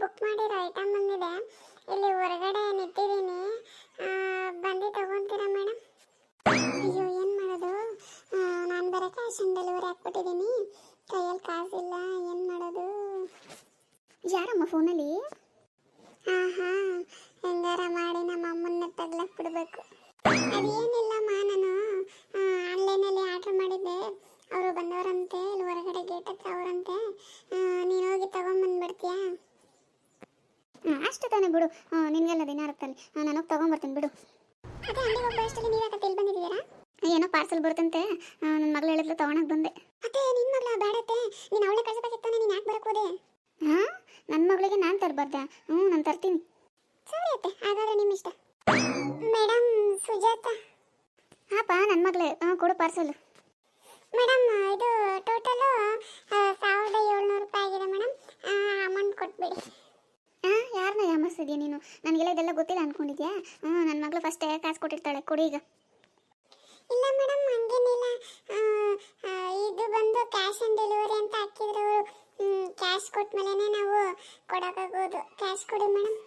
Book ಮಾಡಿರೋ item ಬಂದಿದೆ ಇಲ್ಲಿ ಹೊರಗಡೆ ನಿಂತಿದ್ದೀನಿ. ಬಂದು, ತಗೊಂತೀರಾ ಮೇಡಮ್ ಅಯ್ಯೋ, ಏನು ಮಾಡೋದು? ನಾನು ಬರೋ ಕ್ಯಾಶ್ ಆನ್ ಡೆಲಿವರಿ ಹಾಕ್ಬಿಟ್ಟಿದ್ದೀನಿ. ಕೈಯಲ್ಲಿ ಕಾಸಿಲ್ಲ, ಏನು ಮಾಡೋದು? ಯಾರಮ್ಮ ಫೋನಲ್ಲಿ ಹಾಂ ಹಾಂ. ಹೆಂಗಾರ ಮಾಡಿ ನಮ್ಮ ಅಮ್ಮನ್ನ ತಗ್ಲಕ್ ಬಿಡಬೇಕು. ಅದೇನಿಲ್ಲಮ್ಮ ನಾನು ಆನ್ಲೈನಲ್ಲಿ ಆರ್ಡ್ರ್ ಮಾಡಿದ್ದೆ. ಅವರು ಬಂದವರಂತೆ, ಇಲ್ಲಿ ಹೊರಗಡೆ ಗೇಟ್ ಹತ್ರ ಅವರಂತೆ ನೀನು ಹೋಗಿ ತಗೊಂಬಂದ್ಬಿಡ್ತೀಯಾ ಅಷ್ಟು ತಾನೇ ಬಿಡು. ನಿನಗೆಲ್ಲ ದಿನ ಇರುತ್ತಲ್ಲಿ. ನಾನು ಹೋಗಿ ತಗೊಂಬರ್ತೀನಿ ಬಿಡು. ಅದೇ ಅಂಗಡಿ ಹೋಗ್ಬೋ ಅಷ್ಟರಲ್ಲಿ ನೀವು ಯಾಕೆ ಇಲ್ಲಿ ಬಂದಿದ್ದೀರಾ ಏನೋ ಪಾರ್ಸಲ್ ಬರುತ್ತಂತೆ. ನನ್ನ ಮಗಳು ಹೇಳಿದ್ಲು ತಗೊಳಕ್ ಬಂದೆ. ಅತ್ತೆ ನಿನ್ನ ಮಗಳ ಬೇಡತ್ತೆ. ನೀನು ಅವಳೆ ಕಳಿಸಬೇಕಿತ್ತಾನೆ ನೀನು ಯಾಕೆ ಬರಕ್ ಹೋದೆ? ಹಾಂ ನನ್ನ ಮಗಳಿಗೆ ನಾನು ತರಬಾರ್ದ? ಹ್ಞೂ ನಾನು ತರ್ತೀನಿ. ಸರಿ ಅತ್ತೆ ಹಾಗಾದ್ರೆ ನಿಮ್ಮ ಇಷ್ಟ. ಮೇಡಮ್ ಸುಜಾತ. ಹಾಪ ನನ್ನ ಮಗಳೇ. ಹಾಂ ಕೊಡು ಪಾರ್ಸಲ್ ಮೇಡಮ್ ಇದು ಟೋಟಲು ಯಾಮರ್ಸಿದ್ಯಾ ನೀನು? ನನಗೆಲ್ಲ ಇದೆಲ್ಲ ಗೊತ್ತಿಲ್ಲ ಅನ್ಕೊಂಡಿದ್ಯಾ? ಹ್ಞೂ ನನ್ನ ಮಗಳು ಫಸ್ಟ್ ಕಾಸು ಕೊಟ್ಟಿರ್ತಾಳೆ, ಕೊಡಿ ಈಗ. ಇಲ್ಲ ಮೇಡಮ್ ಹಂಗೇನಿಲ್ಲ. ಇದು ಬಂದು ಕ್ಯಾಶ್ ಆನ್ ಡೆಲಿವರಿ ಅಂತ ಹಾಕಿದ್ರು ಅವರು. ಕ್ಯಾಶ್ ಕೊಟ್ಮೇಲೆ ನಾವು ಕೊಡೋಕ್ಕಾಗೋದು. ಕ್ಯಾಶ್ ಕೊಡಿ ಮೇಡಮ್